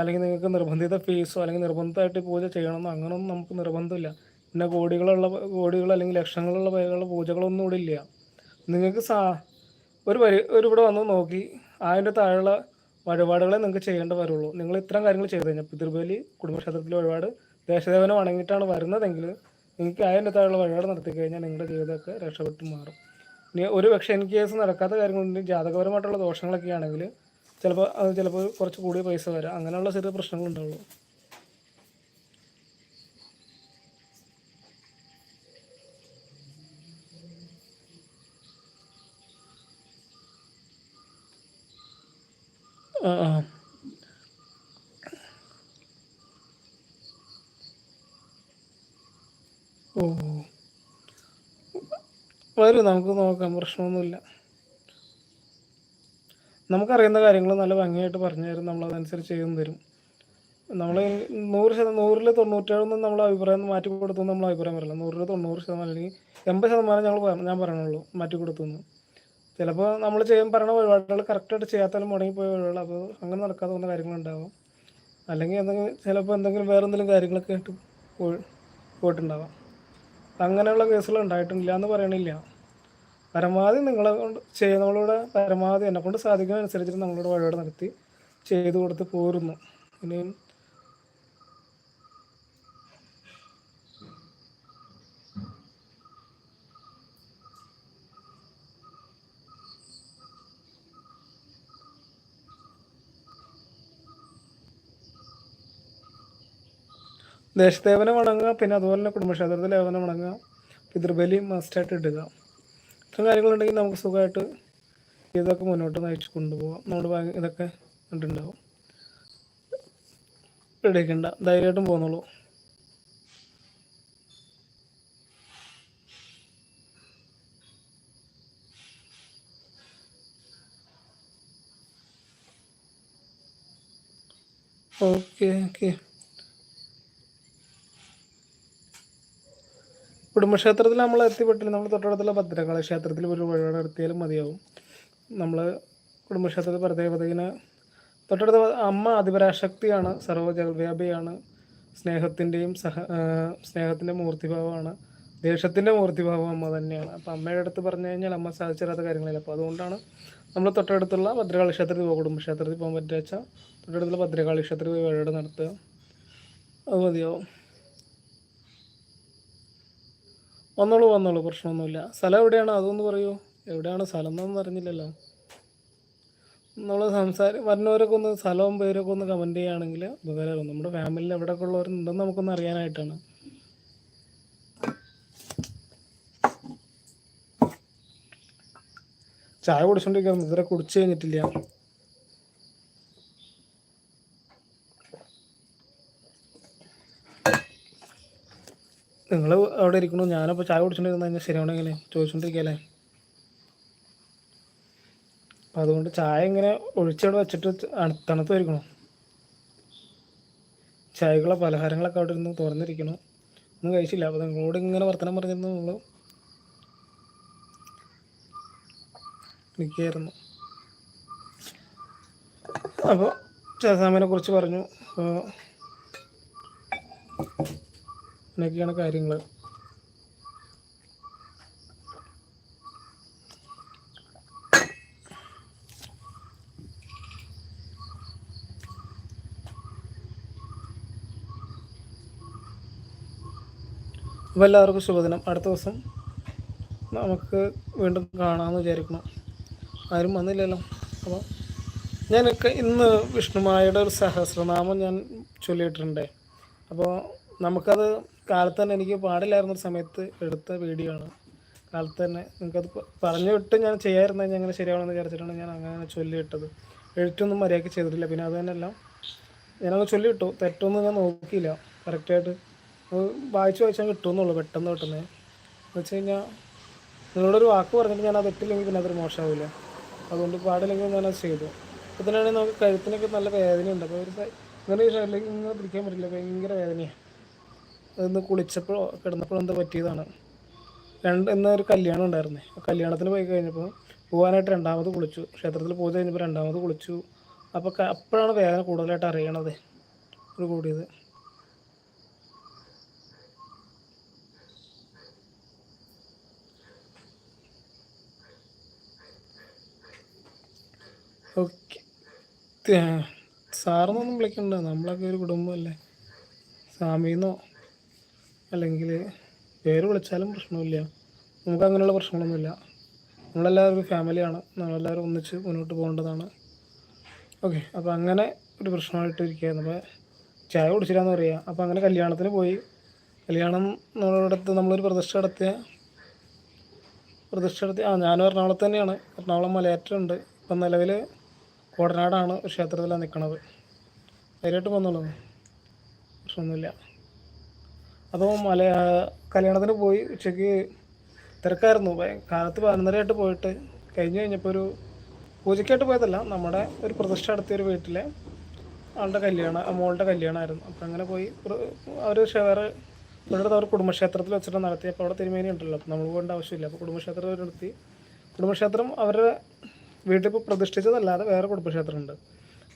അല്ലെങ്കിൽ നിങ്ങൾക്ക് നിർബന്ധിത ഫീസോ അല്ലെങ്കിൽ നിർബന്ധമായിട്ട് പൂജ ചെയ്യണമെന്നോ അങ്ങനെയൊന്നും നമുക്ക് നിർബന്ധമില്ല. പിന്നെ കോടികളുള്ള കോടികൾ അല്ലെങ്കിൽ ലക്ഷങ്ങളുള്ള പേരുള്ള പൂജകളൊന്നും ഇവിടെ ഇല്ല. നിങ്ങൾക്ക് സാ ഒരു വരി ഒരു ഇവിടെ വന്ന് നോക്കി അതിന്റെ താഴെയുള്ള വഴിപാടുകളെ നിങ്ങൾക്ക് ചെയ്യേണ്ട വരുള്ളൂ. നിങ്ങൾ ഇത്തരം കാര്യങ്ങൾ ചെയ്തു കഴിഞ്ഞാൽ പിതൃബലി കുടുംബക്ഷേത്രത്തിലെ വഴിപാട് ദേശദേവനെ വണങ്ങിയിട്ടാണ് വരുന്നതെങ്കിൽ നിങ്ങൾക്ക് അതിന്റെ താഴെയുള്ള വഴിപാട് നടത്തി കഴിഞ്ഞാൽ നിങ്ങളുടെ ജീവിതമൊക്കെ രക്ഷപ്പെട്ട് മാറും. ഇനി ഒരു പക്ഷേ ഇൻ കേസ് നടക്കാത്ത കാര്യങ്ങളുണ്ടെങ്കിൽ ജാതകപരമായിട്ടുള്ള ദോഷങ്ങളൊക്കെ ആണെങ്കിൽ ചിലപ്പോൾ അത് ചിലപ്പോൾ കുറച്ച് കൂടിയ പൈസ വരാം. അങ്ങനെയുള്ള ചെറിയ പ്രശ്നങ്ങളുണ്ടാവുള്ളൂ ആ ആ. ഓ. വരും നമുക്ക് നോക്കാം പ്രശ്നമൊന്നുമില്ല. നമുക്കറിയുന്ന കാര്യങ്ങൾ നല്ല ഭംഗിയായിട്ട് പറഞ്ഞു തരും നമ്മളതനുസരിച്ച് ചെയ്തു തരും. നമ്മൾ നൂറ് ശതമാനം നൂറിൽ തൊണ്ണൂറ്റേഴൊന്നും നമ്മൾ അഭിപ്രായം മാറ്റി കൊടുത്തു നമ്മൾ അഭിപ്രായം പറയില്ല. നൂറിൽ തൊണ്ണൂറ് ശതമാനം അല്ലെങ്കിൽ എൺപത് ശതമാനം ഞങ്ങൾ ഞാൻ പറയണുള്ളൂ മാറ്റി കൊടുത്തു ചിലപ്പോൾ നമ്മൾ ചെയ്യാൻ പറയുന്ന വഴിപാടുകൾ കറക്റ്റായിട്ട് ചെയ്യാത്താലും മുടങ്ങിപ്പോയ വഴിപാടുകൾ അപ്പോൾ അങ്ങനെ നടക്കാതെ പോകുന്ന കാര്യങ്ങളുണ്ടാവും. അല്ലെങ്കിൽ എന്തെങ്കിലും ചിലപ്പോൾ എന്തെങ്കിലും വേറെ എന്തെങ്കിലും കാര്യങ്ങളൊക്കെ ആയിട്ട് പോയി പോയിട്ടുണ്ടാവാം. അങ്ങനെയുള്ള കേസുകൾ ഉണ്ടായിട്ടില്ല എന്ന് പറയണില്ല. പരമാവധി നിങ്ങളെ കൊണ്ട് ചെയ്യുന്നവളോട് പരമാവധി എന്നെ കൊണ്ട് സാധിക്കുന്ന അനുസരിച്ചിട്ട് നമ്മളിവിടെ വഴിപാട് നടത്തി ചെയ്തു കൊടുത്ത് പോരുന്നു. ഇനിയും ദേശദേവനെ വണങ്ങുക പിന്നെ അതുപോലെ തന്നെ കുടുംബക്ഷേത്രത്തിൽ ദേവനെ വണങ്ങുക പിതൃബലി മസ്റ്റായിട്ട് ഇടുക. ഇത്തരം കാര്യങ്ങളുണ്ടെങ്കിൽ നമുക്ക് സുഖമായിട്ട് ഇതൊക്കെ മുന്നോട്ട് നയിച്ചു കൊണ്ടുപോകാം നമ്മുടെ ഇതൊക്കെ കണ്ടിട്ടുണ്ടാവും. ഇടയ്ക്കണ്ട ധൈര്യമായിട്ടും പോന്നോളൂ. ഓക്കെ ഓക്കെ കുടുംബക്ഷേത്രത്തിൽ നമ്മൾ എത്തിപ്പെട്ടില്ല. നമ്മൾ തൊട്ടടുത്തുള്ള ഭദ്രകാളി ക്ഷേത്രത്തിൽ ഒരു വഴിപാട് നടത്തിയാലും മതിയാവും. നമ്മൾ കുടുംബക്ഷേത്രത്തിൽ പരദേവതയിനെ തൊട്ടടുത്ത അമ്മ അതിപരാശക്തിയാണ് സർവജഗവ്യാപിയാണ് സ്നേഹത്തിന്റെയും സഹ സ്നേഹത്തിന്റെ മൂർത്തിഭാവമാണ് ദേഷ്യത്തിന്റെ മൂർത്തിഭാവം അമ്മ തന്നെയാണ്. അപ്പോൾ അമ്മയുടെ അടുത്ത് പറഞ്ഞു കഴിഞ്ഞാൽ അമ്മ സാധിച്ചിരാത്ത കാര്യങ്ങളില്ല. അപ്പോൾ അതുകൊണ്ടാണ് നമ്മൾ തൊട്ടടുത്തുള്ള ഭദ്രകാളി ക്ഷേത്രത്തിൽ പോകും കുടുംബക്ഷേത്രത്തിൽ പോകാൻ പറ്റുക വെച്ചാൽ തൊട്ടടുത്തുള്ള ഭദ്രകാളി ക്ഷേത്രത്തിൽ പോയി വഴിപാട് നടത്തുക. അത് മതിയാവും. വന്നോളൂ വന്നോളൂ. പ്രശ്നമൊന്നുമില്ല. സ്ഥലം എവിടെയാണ്? അതൊന്ന് പറയൂ. എവിടെയാണ് സ്ഥലം എന്നൊന്നും അറിഞ്ഞില്ലല്ലോ. നമ്മൾ സംസാരം വരുന്നവരൊക്കെ ഒന്ന് സ്ഥലവും പേരൊക്കെ ഒന്ന് കമന്റ് ചെയ്യുകയാണെങ്കിൽ ഉപകാരമാകും. നമ്മുടെ ഫാമിലിയിൽ എവിടെയൊക്കെ ഉള്ളവരുണ്ടെന്ന് നമുക്കൊന്ന് അറിയാനായിട്ടാണ്. ചായ കുടിച്ചോണ്ടിരിക്കാം ഇതുവരെ കുടിച്ചു കഴിഞ്ഞിട്ടില്ല. നിങ്ങൾ അവിടെ ഇരിക്കണു. ഞാനപ്പോൾ ചായ കുടിച്ചോണ്ടിരുന്ന കഴിഞ്ഞാൽ ശരിയാണെങ്കിൽ ചോദിച്ചോണ്ടിരിക്കല്ലേ? അപ്പം അതുകൊണ്ട് ചായ ഇങ്ങനെ ഒഴിച്ചവിടെ വെച്ചിട്ട് തണു- തണുത്ത് വരിക്കണം ചായകളെ പലഹാരങ്ങളൊക്കെ അവിടെ ഇരുന്ന് തുറന്നിരിക്കണം. ഒന്നും കഴിച്ചില്ല. അപ്പോൾ നിങ്ങളോട് ഇങ്ങനെ വർത്തനം പറഞ്ഞിരുന്നു നിങ്ങൾ നിൽക്കുകയായിരുന്നു അപ്പോൾ ചേസാമിനെ കുറിച്ച് പറഞ്ഞു. അപ്പോൾ അങ്ങനെയൊക്കെയാണ് കാര്യങ്ങൾ അപ്പോൾ എല്ലാവർക്കും ശുഭദിനം. അടുത്ത ദിവസം നമുക്ക് വീണ്ടും കാണാമെന്ന് വിചാരിക്കണം ആരും വന്നില്ലല്ലോ. അപ്പോൾ ഞാനൊക്കെ ഇന്ന് വിഷ്ണുമായയുടെ ഒരു സഹസ്രനാമം ഞാൻ ചൊല്ലിയിട്ടുണ്ട്. അപ്പോൾ നമുക്കത് കാലത്ത് തന്നെ എനിക്ക് പാടില്ലായിരുന്ന ഒരു സമയത്ത് എടുത്ത വീഡിയോ ആണ്. കാലത്ത് തന്നെ നിങ്ങൾക്കത് പറഞ്ഞു വിട്ട് ഞാൻ ചെയ്യാതിരുന്ന ഞാൻ അങ്ങനെ ശരിയാവണമെന്ന് വിചാരിച്ചിട്ടാണ് ഞാൻ അങ്ങനെ ചൊല്ലിയിട്ടത് എഴുത്തൊന്നും മര്യാദയ്ക്ക് ചെയ്തിട്ടില്ല. പിന്നെ അത് തന്നെയല്ല ഞാനത് ചൊല്ലിയിട്ടു തെറ്റൊന്നും ഞാൻ നോക്കിയില്ല. കറക്റ്റായിട്ട് വായിച്ച് വായിച്ചാൽ കിട്ടുമെന്നുള്ളൂ പെട്ടെന്ന് പെട്ടെന്ന്. എന്ന് വെച്ച് കഴിഞ്ഞാൽ നിങ്ങളോടൊരു വാക്ക് പറഞ്ഞിട്ട് ഞാൻ അത് ഇട്ടില്ലെങ്കിൽ പിന്നെ അതൊരു മോശമാവില്ല. അതുകൊണ്ട് പാടില്ലെങ്കിൽ ഞാനത് ചെയ്തു. അപ്പോൾ തന്നെയാണെങ്കിൽ നമുക്ക് കഴുത്തിനൊക്കെ നല്ല വേദനയുണ്ട്. അപ്പോൾ ഒരു ഇങ്ങനെ ഒരു സൈഡിലേക്ക് ഇങ്ങനെ പിടിക്കാൻ പറ്റില്ല. ഭയങ്കര വേദനയാണ് അതൊന്ന് കുളിച്ചപ്പോഴോ കിടന്നപ്പോഴോ എന്താ പറ്റിയതാണ്? രണ്ട് എന്നൊരു കല്യാണം ഉണ്ടായിരുന്നേ. കല്യാണത്തിന് പോയി കഴിഞ്ഞപ്പോൾ പോകാനായിട്ട് രണ്ടാമത് കുളിച്ചു. ക്ഷേത്രത്തിൽ പോയി കഴിഞ്ഞപ്പോൾ രണ്ടാമത് കുളിച്ചു. അപ്പോൾ അപ്പോഴാണ് വേദന കൂടുതലായിട്ട് അറിയണത് ഒരു കൂടിയത്. ഓക്കെ. സാറിനൊന്നും വിളിക്കണ്ട. നമ്മളൊക്കെ ഒരു കുടുംബമല്ലേ? സ്വാമിന്നോ? അല്ലെങ്കിൽ പേര് വിളിച്ചാലും പ്രശ്നമില്ല. നമുക്ക് അങ്ങനെയുള്ള പ്രശ്നങ്ങളൊന്നുമില്ല. നമ്മളെല്ലാവരും ഒരു ഫാമിലിയാണ് നമ്മളെല്ലാവരും ഒന്നിച്ച് മുന്നോട്ട് പോകേണ്ടതാണ്. ഓക്കെ അപ്പോൾ അങ്ങനെ ഒരു പ്രശ്നമായിട്ട് ഇരിക്കുകയായിരുന്നു അപ്പോൾ ചായ കുടിച്ചിരാന്ന് പറയുക അപ്പോൾ അങ്ങനെ കല്യാണത്തിന് പോയി. കല്യാണം നമ്മളടുത്ത് നമ്മളൊരു പ്രതിഷ്ഠ നടത്തിയ പ്രതിഷ്ഠ നടത്തി ആ ഞാനും എറണാകുളത്ത് തന്നെയാണ്. എറണാകുളം മലയാറ്റുണ്ട് ഇപ്പം നിലവിൽ കോടനാടാണ് ക്ഷേത്രത്തിലാണ് നിൽക്കുന്നത് നേരിട്ട് വന്നോളൂ പ്രശ്നമൊന്നുമില്ല. അപ്പോൾ മല കല്യാണത്തിന് പോയി ഉച്ചയ്ക്ക് തിരക്കായിരുന്നു. കാലത്ത് പതിനൊന്നരയായിട്ട് പോയിട്ട് കഴിഞ്ഞ് കഴിഞ്ഞപ്പോൾ ഒരു പൂജയ്ക്കായിട്ട് പോയതല്ല നമ്മുടെ ഒരു പ്രതിഷ്ഠ നടത്തിയൊരു വീട്ടിലെ ആളുടെ കല്യാണം മോളുടെ കല്യാണമായിരുന്നു അപ്പോൾ അങ്ങനെ പോയി അവർ വേറെ ഇവിടെ അവർ കുടുംബക്ഷേത്രത്തിൽ വെച്ചിട്ട് നടത്തി. അപ്പോൾ അവിടെ തിരുമേനി ഉണ്ടല്ലോ അപ്പോൾ നമ്മൾ പോകേണ്ട ആവശ്യമില്ല. അപ്പോൾ കുടുംബക്ഷേത്രം അവർ നടത്തി. കുടുംബക്ഷേത്രം അവരുടെ വീട്ടിൽ ഇപ്പോൾ പ്രതിഷ്ഠിച്ചതല്ലാതെ വേറെ കുടുംബക്ഷേത്രമുണ്ട്.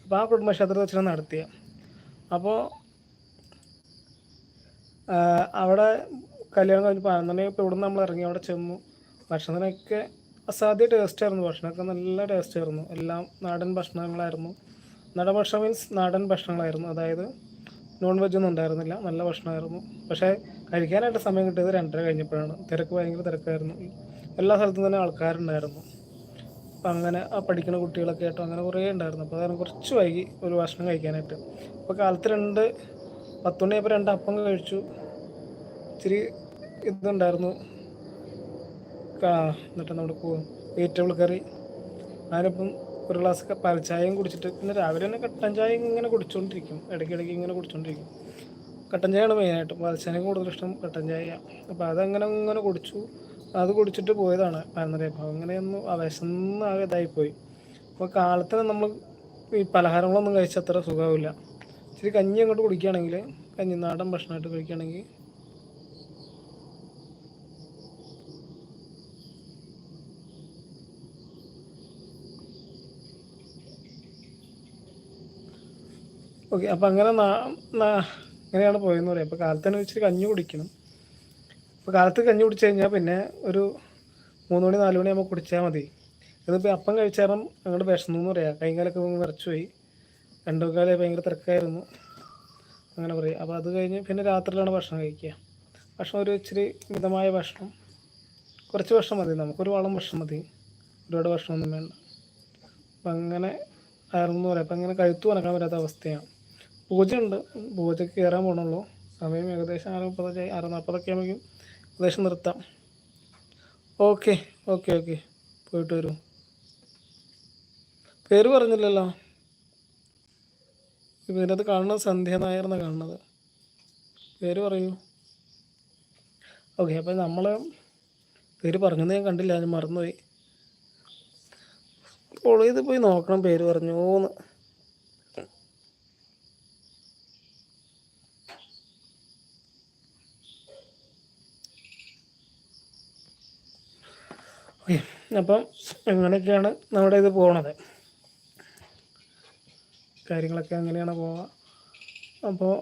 അപ്പോൾ ആ കുടുംബക്ഷേത്രത്തിൽ വെച്ചിട്ട് നടത്തിയ. അപ്പോൾ അവിടെ കല്യാണം കഴിഞ്ഞ് പതിനൊന്നണി ഇപ്പോൾ ഇവിടെ നമ്മൾ ഇറങ്ങി. അവിടെ ചെന്നു. ഭക്ഷണത്തിനൊക്കെ അസാധ്യ ടേസ്റ്റ് ആയിരുന്നു. ഭക്ഷണമൊക്കെ നല്ല ടേസ്റ്റ് ആയിരുന്നു. എല്ലാം നാടൻ ഭക്ഷണങ്ങളായിരുന്നു. നാടൻ ഭക്ഷണം മീൻസ് നാടൻ ഭക്ഷണങ്ങളായിരുന്നു. അതായത് നോൺ വെജ് ഒന്നും ഉണ്ടായിരുന്നില്ല. നല്ല ഭക്ഷണമായിരുന്നു. പക്ഷേ കഴിക്കാനായിട്ട് സമയം കിട്ടിയത് രണ്ടര കഴിഞ്ഞപ്പോഴാണ്. തിരക്ക് ഭയങ്കര തിരക്കായിരുന്നു. എല്ലാ സ്ഥലത്തും തന്നെ ആൾക്കാരുണ്ടായിരുന്നു. അപ്പം അങ്ങനെ ആ പഠിക്കുന്ന കുട്ടികളൊക്കെ ആയിട്ടും അങ്ങനെ കുറേ ഉണ്ടായിരുന്നു. അപ്പോൾ അതാണ് കുറച്ച് വൈകി ഒരു ഭക്ഷണം കഴിക്കാനായിട്ട്. അപ്പോൾ കാലത്ത് രണ്ട് പത്ത് മണിയായപ്പോൾ രണ്ട് അപ്പം കഴിച്ചു. ഇച്ചിരി ഇതുണ്ടായിരുന്നു. എന്നിട്ട് നമ്മുടെ വെജിറ്റബിൾ കറി. അതിനൊപ്പം ഒരു ഗ്ലാസ് പാൽച്ചായയും കുടിച്ചിട്ട് പിന്നെ രാവിലെ തന്നെ കട്ടൻ ചായ ഇങ്ങനെ കുടിച്ചുകൊണ്ടിരിക്കും ഇടയ്ക്കിടയ്ക്ക് ഇങ്ങനെ കുടിച്ചുകൊണ്ടിരിക്കും കട്ടൻ ചായയാണ് മെയിനായിട്ട് പാൽച്ചായ കൂടുതൽ ഇഷ്ടം കട്ടൻ ചായ അപ്പോൾ അതങ്ങനെ ഇങ്ങനെ കുടിച്ചു. അത് കുടിച്ചിട്ട് പോയതാണ് പതിനൊന്നര അപ്പോൾ അങ്ങനെയൊന്നും വിശന്നാകെ ഇതായിപ്പോയി. അപ്പോൾ കാലത്തിന് നമ്മൾ ഈ പലഹാരങ്ങളൊന്നും കഴിച്ചത്ര അത്ര സുഖമാവില്ല ഇച്ചിരി കഞ്ഞി അങ്ങോട്ട് കുടിക്കുകയാണെങ്കിൽ കഞ്ഞി നാടൻ ഭക്ഷണമായിട്ട് കഴിക്കുകയാണെങ്കിൽ. ഓക്കെ അപ്പം അങ്ങനെ അങ്ങനെയാണ് പോയെന്ന് പറയാം. അപ്പോൾ കാലത്ത് തന്നെ ഇച്ചിരി കഞ്ഞി കുടിക്കണം. അപ്പോൾ കാലത്ത് കഞ്ഞി കുടിച്ചു കഴിഞ്ഞാൽ പിന്നെ ഒരു മൂന്ന് മണി നാല് മണി ആകുമ്പോൾ കുടിച്ചാൽ മതി ഇതിപ്പോൾ അപ്പം കഴിച്ചാലും അങ്ങോട്ട് വിഷന്നു എന്ന് പറയാം. കൈകാലൊക്കെ വിറച്ചു പോയി രണ്ടു കാലം ഭയങ്കര തിരക്കായിരുന്നു. അങ്ങനെ പറയും. അപ്പോൾ അത് കഴിഞ്ഞ് പിന്നെ രാത്രിയിലാണ് ഭക്ഷണം കഴിക്കുക. ഭക്ഷണം ഒരു ഇച്ചിരി മിതമായ ഭക്ഷണം. കുറച്ച് ഭക്ഷണം മതി. നമുക്കൊരു വളം ഭക്ഷണം മതി. ഒരുപാട് ഭക്ഷണമൊന്നും വേണ്ട. അപ്പം അങ്ങനെ ആയിരുന്നു പറയാം. അപ്പം അങ്ങനെ കഴുത്തു നടക്കാൻ പറ്റാത്ത അവസ്ഥയാണ്. പൂജയുണ്ട്. പൂജയ്ക്ക് കയറാൻ പോകണുള്ളൂ സമയം ഏകദേശം ആറ് മുപ്പതൊക്കെ ആറ് നാൽപ്പതൊക്കെ ആകുമ്പോഴേക്കും ഏകദേശം നിർത്താം. ഓക്കെ. Okay okay. പോയിട്ട് വരൂ. പേര് പറഞ്ഞില്ലല്ലോ. ഇതിനകത്ത് കാണുന്നത് സന്ധ്യ നായർ എന്നാണ് കാണുന്നത്. പേര് പറയൂ. ഓക്കെ അപ്പം നമ്മൾ പേര് പറഞ്ഞത് ഞാൻ കണ്ടില്ല ഞാൻ മറന്നുപോയി. ഫോളോ ചെയ്ത് പോയി നോക്കണം പേര് പറഞ്ഞോന്ന്. ഓക്കെ അപ്പം അങ്ങനെയൊക്കെയാണ് നമ്മുടെ ഇത് പോണത്? കാര്യങ്ങളൊക്കെ അങ്ങനെയാണ് പോവുക. അപ്പോൾ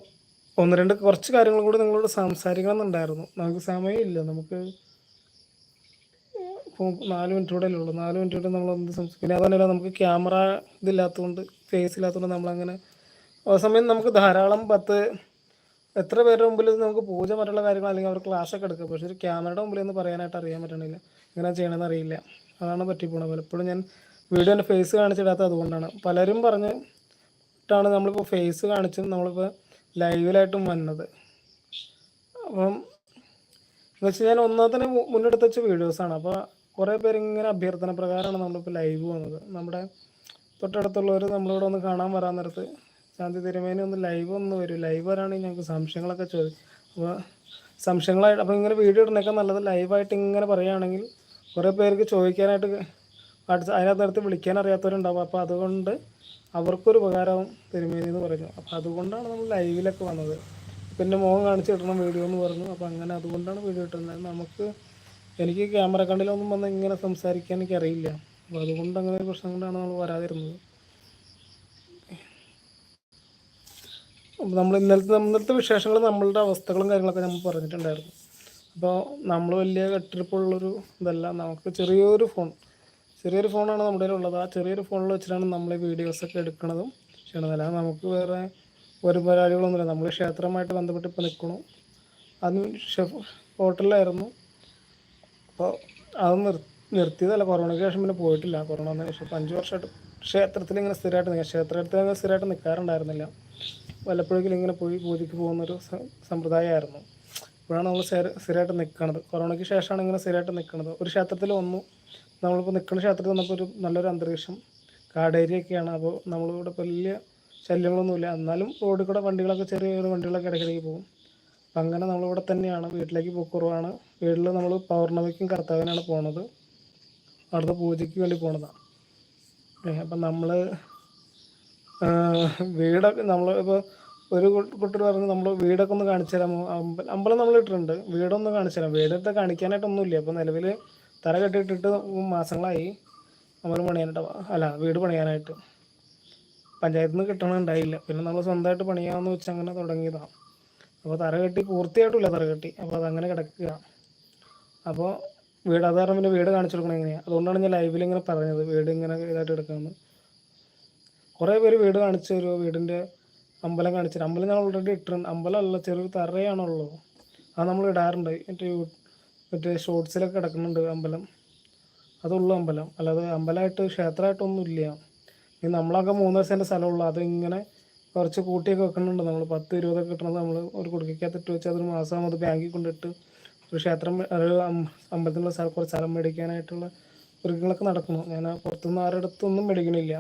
ഒന്ന് രണ്ട് കുറച്ച് കാര്യങ്ങൾ കൂടി നിങ്ങളോട് സംസാരിക്കണം എന്നുണ്ടായിരുന്നു നമുക്ക് സമയമില്ല. നമുക്ക് ഇപ്പോൾ നാല് മിനിറ്റ് കൂടെ ഉള്ളൂ. നാല് മിനിറ്റ് കൂടെ നമ്മൾ എന്ത് സംസാരിക്കും? പിന്നെ അതുതന്നെയല്ല നമുക്ക് ക്യാമറ ഇതില്ലാത്തതുകൊണ്ട് ഫേസ് ഇല്ലാത്തതുകൊണ്ട് നമ്മളങ്ങനെ ആ സമയം നമുക്ക് ധാരാളം പത്ത് എത്ര പേരുടെ മുമ്പിൽ നമുക്ക് പൂജ മറ്റുള്ള കാര്യങ്ങൾ അല്ലെങ്കിൽ അവർ ക്ലാസ് ഒക്കെ എടുക്കുക പക്ഷേ ഒരു ക്യാമറയുടെ മുമ്പിൽ ഒന്ന് പറയാനായിട്ട് അറിയാൻ പറ്റണില്ല. ഇങ്ങനെ ചെയ്യണമെന്ന് അറിയില്ല. അതാണ് പറ്റിപ്പോണത്. പലപ്പോഴും ഞാൻ വീഡിയോന്റെ ഫേസ് കാണിച്ചിടാത്ത അതുകൊണ്ടാണ്. പലരും പറഞ്ഞിട്ടാണ് നമ്മളിപ്പോൾ ഫേസ് കാണിച്ചും നമ്മളിപ്പോൾ ലൈവിലായിട്ടും വന്നത്. അപ്പം എന്ന് വെച്ചാൽ ഞാൻ ഒന്നാമത്തന്നെ മുന്നെടുത്ത് വെച്ച വീഡിയോസാണ് അപ്പോൾ കുറേ പേര് ഇങ്ങനെ അഭ്യർത്ഥന പ്രകാരമാണ് നമ്മളിപ്പോൾ ലൈവ് വന്നത് നമ്മുടെ തൊട്ടടുത്തുള്ളവർ നമ്മളിവിടെ ഒന്ന് കാണാൻ വരാൻ നേരത്ത് ശാന്തി തിരുമേനി ഒന്ന് ലൈവ് ഒന്ന് വരും. ലൈവ് വരാണെങ്കിൽ ഞങ്ങൾക്ക് സംശയങ്ങളൊക്കെ ചോദിക്കും അപ്പോൾ സംശയങ്ങളായിട്ട് അപ്പോൾ ഇങ്ങനെ വീഡിയോ ഇടുന്നതൊക്കെ നല്ലത് ലൈവായിട്ട് ഇങ്ങനെ പറയുകയാണെങ്കിൽ കുറേ പേർക്ക് ചോദിക്കാനായിട്ട് വാട്സ് അതിനകത്ത് നേരത്തെ വിളിക്കാൻ അറിയാത്തവരുണ്ടാവും. അപ്പോൾ അതുകൊണ്ട് അവർക്കൊരു ഉപകാരവും തിരുമേനി എന്ന് പറഞ്ഞു അപ്പോൾ അതുകൊണ്ടാണ് നമ്മൾ ലൈവിലൊക്കെ വന്നത്. പിന്നെ മുഖം കാണിച്ചു കിട്ടണം വീഡിയോ എന്ന് പറഞ്ഞു. അപ്പോൾ അങ്ങനെ അതുകൊണ്ടാണ് വീഡിയോ ഇട്ടുന്നത് നമുക്ക് എനിക്ക് ക്യാമറ കണ്ടിലൊന്നും വന്ന് ഇങ്ങനെ സംസാരിക്കാൻ എനിക്ക് അറിയില്ല. അപ്പോൾ അതുകൊണ്ട് അങ്ങനെ ഒരു പ്രശ്നം കൊണ്ടാണ് നമ്മൾ വരാതിരുന്നത്. നമ്മൾ ഇന്നലത്തെ ഇന്നലത്തെ വിശേഷങ്ങൾ നമ്മളുടെ അവസ്ഥകളും കാര്യങ്ങളൊക്കെ നമ്മൾ പറഞ്ഞിട്ടുണ്ടായിരുന്നു. അപ്പോൾ നമ്മൾ വലിയ കെട്ടിരിപ്പുള്ളൊരു ഇതല്ല. നമുക്ക് ചെറിയൊരു ഫോൺ ചെറിയൊരു ഫോണാണ് നമ്മുടെ ഉള്ളത് ആ ചെറിയൊരു ഫോണിൽ വെച്ചിട്ടാണ് നമ്മൾ വീഡിയോസൊക്കെ എടുക്കുന്നതും ചെയ്യണത്. അല്ലാതെ നമുക്ക് വേറെ ഒരു പരിപാടികളൊന്നുമില്ല. നമ്മൾ ക്ഷേത്രമായിട്ട് ബന്ധപ്പെട്ട് ഇപ്പോൾ നിൽക്കണു അത് ഹോട്ടലിലായിരുന്നു. അപ്പോൾ അത് നിർ നിർത്തിയതല്ല. കൊറോണയ്ക്ക് ശേഷം പിന്നെ പോയിട്ടില്ല. കൊറോണ വന്നതിന് ശേഷം. ഇപ്പം അഞ്ച് വർഷമായിട്ട് ക്ഷേത്രത്തിൽ ഇങ്ങനെ സ്ഥിരമായിട്ട് നിൽക്കുക ക്ഷേത്രത്തിൽ അങ്ങനെ സ്ഥിരമായിട്ട് നിൽക്കാറുണ്ടായിരുന്നില്ല. വല്ലപ്പോഴെങ്കിലും ഇങ്ങനെ പോയി പൂജയ്ക്ക് പോകുന്നൊരു സമ്പ്രദായമായിരുന്നു. ഇപ്പോഴാണ് നമ്മൾ സ്ഥിര സ്ഥിരമായിട്ട് നിൽക്കുന്നത് കൊറോണയ്ക്ക് ശേഷമാണ് ഇങ്ങനെ സ്ഥിരമായിട്ട് നിൽക്കുന്നത് ഒരു ക്ഷേത്രത്തിൽ വന്നു. നമ്മളിപ്പോൾ നിൽക്കുന്ന ക്ഷേത്രത്തിൽ ഒരു നല്ലൊരു അന്തരീക്ഷം കാടേരിയൊക്കെയാണ് അപ്പോൾ നമ്മളിവിടെ വലിയ ശല്യങ്ങളൊന്നുമില്ല. എന്നാലും റോഡിൽ കൂടെ വണ്ടികളൊക്കെ ചെറിയ ചെറിയ വണ്ടികളൊക്കെ ഇടയ്ക്കിടയ്ക്ക് പോകും. അപ്പം അങ്ങനെ നമ്മളിവിടെ തന്നെയാണ്. വീട്ടിലേക്ക് പോക്കുറവാണ്. വീട്ടിൽ നമ്മൾ പൗർണമിക്കും കർത്താവിനാണ് പോണത്. അവിടുത്തെ പൂജയ്ക്ക് വേണ്ടി പോണതാണ് അപ്പം നമ്മൾ വീടൊക്കെ നമ്മൾ ഇപ്പോൾ ഒരു കുട്ടി പറഞ്ഞു നമ്മൾ വീടൊക്കെ ഒന്ന് കാണിച്ചു തരാമോ അമ്പലം നമ്മൾ ഇട്ടിട്ടുണ്ട്. വീടൊന്ന് കാണിച്ചു തരാം വീടൊക്കെ കാണിക്കാനായിട്ടൊന്നുമില്ല. അപ്പോൾ നിലവിൽ തറ കെട്ടിട്ടിട്ട് മാസങ്ങളായി നമ്മൾ പണിയാനായിട്ട് അല്ല വീട് പണിയാനായിട്ട്. പഞ്ചായത്തിൽ നിന്ന് കിട്ടണുണ്ടായില്ല പിന്നെ നമ്മൾ സ്വന്തമായിട്ട് പണിയാമെന്ന് വെച്ച് അങ്ങനെ തുടങ്ങിയതാണ് അപ്പോൾ തറ കെട്ടി പൂർത്തിയായിട്ടില്ല തറ കെട്ടി. അപ്പോൾ അതങ്ങനെ കിടക്കുക. അപ്പോൾ വീട് അത് പിന്നെ വീട് കാണിച്ചു കൊടുക്കണം എങ്ങനെയാണ് അതുകൊണ്ടാണ് ഞാൻ ലൈവിൽ ഇങ്ങനെ പറഞ്ഞത്. വീട് ഇങ്ങനെ ഇതായിട്ട് എടുക്കാമെന്ന് കുറേ പേര് വീട് കാണിച്ചു തരുമോ വീടിന്റെ അമ്പലം കാണിച്ചു തരും. അമ്പലം ഞാൻ ഓൾറെഡി ഇട്ടിട്ടുണ്ട്. അമ്പലമല്ല ചെറിയൊരു തറയാണുള്ളൂ അത് നമ്മൾ ഇടാറുണ്ട്. യൂ- മറ്റേ ഷോർട്സിലൊക്കെ കിടക്കുന്നുണ്ട് അമ്പലം. അതുള്ള അമ്പലം. അല്ലാതെ അമ്പലമായിട്ട് ക്ഷേത്രമായിട്ടൊന്നും ഇല്ല. ഇനി നമ്മളൊക്കെ മൂന്ന് ദിവസത്തിന്റെ സ്ഥലമുള്ളൂ. അതിങ്ങനെ കുറച്ച് കൂട്ടിയൊക്കെ വെക്കുന്നുണ്ട്. നമ്മൾ പത്ത് ഇരുപതൊക്കെ കിട്ടണത് നമ്മൾ ഒരു കുടുക്കിക്കകത്ത് ഇട്ട് വെച്ച് അതൊരു മാസം അത് ബാങ്കിൽ കൊണ്ടിട്ട് ഒരു ക്ഷേത്രം ഒരു അമ്പലത്തിനുള്ള സ്ഥലം കുറച്ച് സ്ഥലം മേടിക്കാനായിട്ടുള്ള ഒരുക്കങ്ങളൊക്കെ നടക്കുന്നു. ഞാൻ പുറത്തുനിന്ന് ആരുടെ അടുത്തൊന്നും മേടിക്കണില്ല.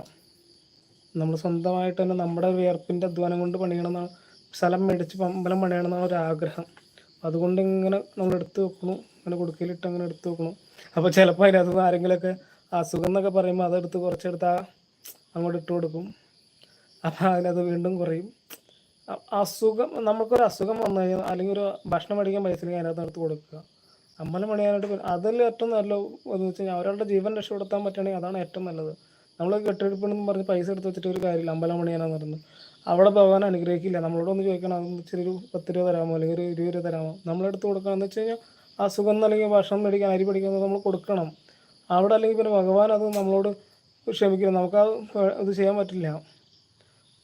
നമ്മൾ സ്വന്തമായിട്ട് തന്നെ നമ്മുടെ വിയർപ്പിന്റെ അധ്വാനം കൊണ്ട് പണിയണമെന്നാണ് സ്ഥലം മേടിച്ച് അമ്പലം പണിയണമെന്നാണ് ഒരു ആഗ്രഹം അതുകൊണ്ട് ഇങ്ങനെ നമ്മൾ എടുത്ത് വെക്കണു ഇങ്ങനെ കൊടുക്കലിട്ട് അങ്ങനെ എടുത്ത് വെക്കണു. അപ്പോൾ ചിലപ്പോൾ അതിനകത്ത് ആരെങ്കിലുമൊക്കെ അസുഖം എന്നൊക്കെ പറയുമ്പോൾ അതെടുത്ത് കുറച്ചെടുത്ത് ആ അങ്ങോട്ട് ഇട്ട് കൊടുക്കും. അപ്പോൾ അതിനകത്ത് വീണ്ടും കുറയും. അസുഖം നമുക്കൊരു അസുഖം വന്നു കഴിഞ്ഞാൽ അല്ലെങ്കിൽ ഒരു ഭക്ഷണം മേടിക്കാൻ പൈസ ഇല്ലെങ്കിൽ അതിനകത്ത് എടുത്ത് കൊടുക്കുക. അമ്പലം പണിയാനായിട്ട് അതല്ല ഏറ്റവും നല്ല എന്ന് വെച്ച് കഴിഞ്ഞാൽ ഒരാളുടെ ജീവൻ രക്ഷപ്പെടുത്താൻ പറ്റുകയാണെങ്കിൽ അതാണ് ഏറ്റവും നല്ലത്. നമ്മൾ കെട്ടിടിപ്പണെന്ന് പറഞ്ഞ് പൈസ എടുത്ത് വെച്ചിട്ട് ഒരു കാര്യമില്ല. അമ്പലം പണിയാനാന്ന് പറയുന്നത് അവിടെ ഭഗവാൻ അനുഗ്രഹിക്കില്ല. നമ്മളോട് ഒന്ന് ചോദിക്കണം. അതൊന്ന് ഇച്ചിരി ഒരു പത്ത് രൂപ തരാമോ? അല്ലെങ്കിൽ ഒരു ഇരുപത് രൂപ തരാമോ? നമ്മളെടുത്ത് കൊടുക്കണം എന്ന് വെച്ച് കഴിഞ്ഞാൽ അസുഖം അല്ലെങ്കിൽ ഭക്ഷണം മേടിക്കാൻ അരി പിടിക്കുന്നത് നമ്മൾ കൊടുക്കണം. അവിടെ അല്ലെങ്കിൽ പിന്നെ ഭഗവാൻ അത് നമ്മളോട് ക്ഷമിക്കണം നമുക്ക് അത് ചെയ്യാൻ പറ്റില്ല.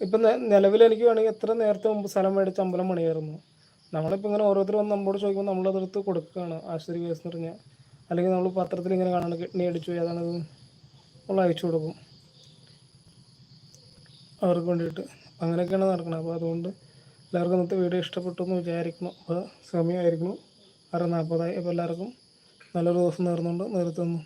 ഇപ്പം നിലവിൽ എനിക്ക് വേണമെങ്കിൽ എത്ര നേരത്തെ മുമ്പ് സ്ഥലം മേടിച്ച് അമ്പലം പണിയായിരുന്നു. നമ്മളിപ്പോൾ ഇങ്ങനെ ഓരോരുത്തർ വന്ന് നമ്മളോട് ചോദിക്കുമ്പോൾ നമ്മളതെടുത്ത് കൊടുക്കുകയാണ്. ആശുപത്രി കേസ് എന്ന് പറഞ്ഞാൽ അല്ലെങ്കിൽ നമ്മൾ പത്രത്തിൽ ഇങ്ങനെ കാണാണ് കിഡ്നി അടിച്ചു പോയി അതാണത് നമ്മൾ അയച്ചു കൊടുക്കും. അവർക്ക് വേണ്ടിയിട്ട്. അങ്ങനെയൊക്കെയാണ് നടക്കുന്നത് അപ്പോൾ അതുകൊണ്ട് എല്ലാവർക്കും ഇന്നത്തെ വീഡിയോ ഇഷ്ടപ്പെട്ടു എന്ന് വിചാരിക്കണം അപ്പോൾ സമയമായിരിക്കണം ആറ് നാൽപ്പതായി. അപ്പോൾ എല്ലാവർക്കും നല്ലൊരു ദിവസം നേർന്നുകൊണ്ട് നിർത്തുന്നു